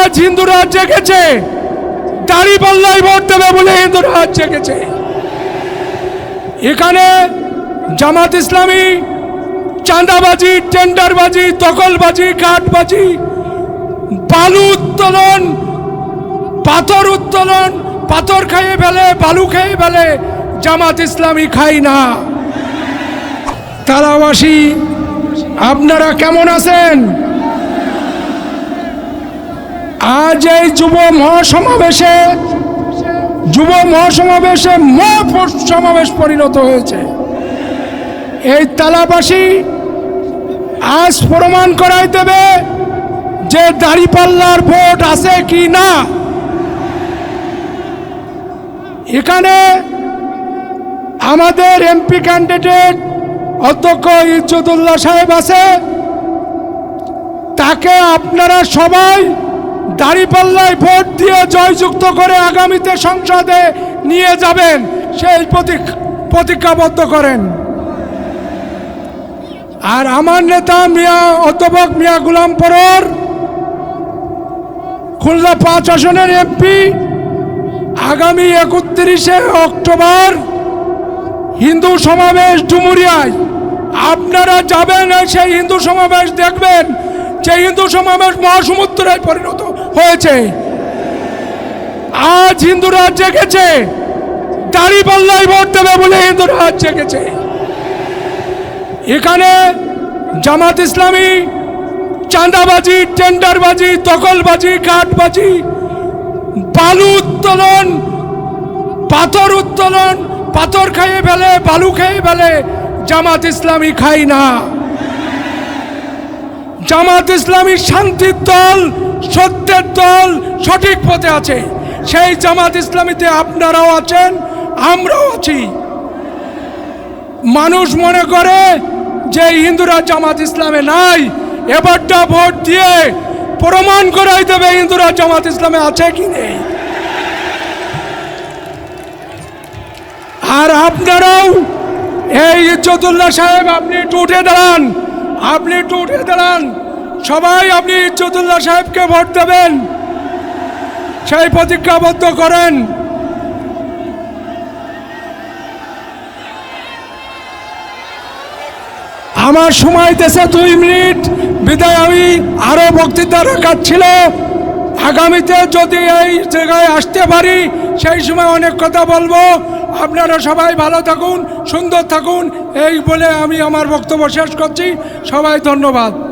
আজ হিন্দুরা জেগেছে দাড়ি পাল্লাই ভোট দেবে বলে হিন্দুরা আজ জেগেছে এখানে জামাত ইসলামী, চাঁদাবাজি, টেন্ডারবাজি, দখলবাজি কাঠবাজি বালু উত্তোলন, পাথর উত্তোলন, পাথর খেয়ে ফেলে, বালু খেয়ে ফেলে, জামাত ইসলামী খাই না। তালাবাসী আপনারা কেমন আছেন? আজ এই যুব মহাসমাবেশে যুব মহাসমাবেশে মহা সমাবেশ পরিণত হয়েছে। এই তালাবাসী আজ প্রমাণ করাই দেবে যে দাড়িপাল্লার ভোট আছে কি না। এখানে আমাদের এমপি ক্যান্ডিডেট অধ্যক্ষ ইজ্জতুল্লাহ সাহেব আছে। তাকে আপনারা সবাই দাড়িপাল্লায় ভোট দিয়ে জয়যুক্ত করে আগামীতে সংসদে নিয়ে যাবেন, সেই প্রতিজ্ঞাবদ্ধ করেন। আর আমার নেতা মিয়া, অধ্যাপক মিয়া গুলাম পরর, খুলনা পাঁচ আসনের এমপি, আগামী একত্রিশে অক্টোবর হিন্দু সমাবেশ ডুমুরিয়ায়। আপনারা যাবেন, সেই হিন্দু সমাবেশ দেখবেন যে হিন্দু সমাবেশ মহাসমুদ্রে পরিণত হয়েছে। আজ হিন্দুরা জেগেছে। দাড়ি পাল্লাই ভোট দেবে বলে হিন্দুরা জেগেছে। এখানে জামাত ইসলামী, চাঁদাবাজি, টেন্ডারবাজি দখলবাজি কাঠবাজি, বালু উত্তোলন, পাথর উত্তোলন, পাথর খেয়ে ফেলে, বালু খেয়ে ফেলে, জামাত ইসলামী খাই না। জামাত ইসলামী শান্তির দল সত্যের দল সঠিক পথে আছে। সেই জামাত ইসলামীতে আপনারাও আছেন, আমরাও আছি। মানুষ মনে করে যে হিন্দুরা জামাত ইসলামে নাই, এবারটা ভোট দিয়ে প্রমাণ করাই দেবে হিন্দুরা জামাত ইসলামে আছে কি নেই। আর আপনারাও, এই ইজ্জতুল্লাহ সাহেব, আপনি উঠে দাঁড়ান, আপনি উঠে দাঁড়ান। সবাই আপনি ইজ্জতুল্লাহ সাহেবকে ভোট দেবেন। সেই প্রতিজ্ঞাবদ্ধ করেন। আমার সময় দেশে দুই মিনিট। বিদায় আমি আরও বক্তৃতা রাখার ছিল। আগামীতে যদি এই জায়গায় আসতে পারি, সেই সময় অনেক কথা বলব। আপনারা সবাই ভালো থাকুন, সুন্দর থাকুন। এই বলে আমি আমার বক্তব্য শেষ করছি। সবাই ধন্যবাদ।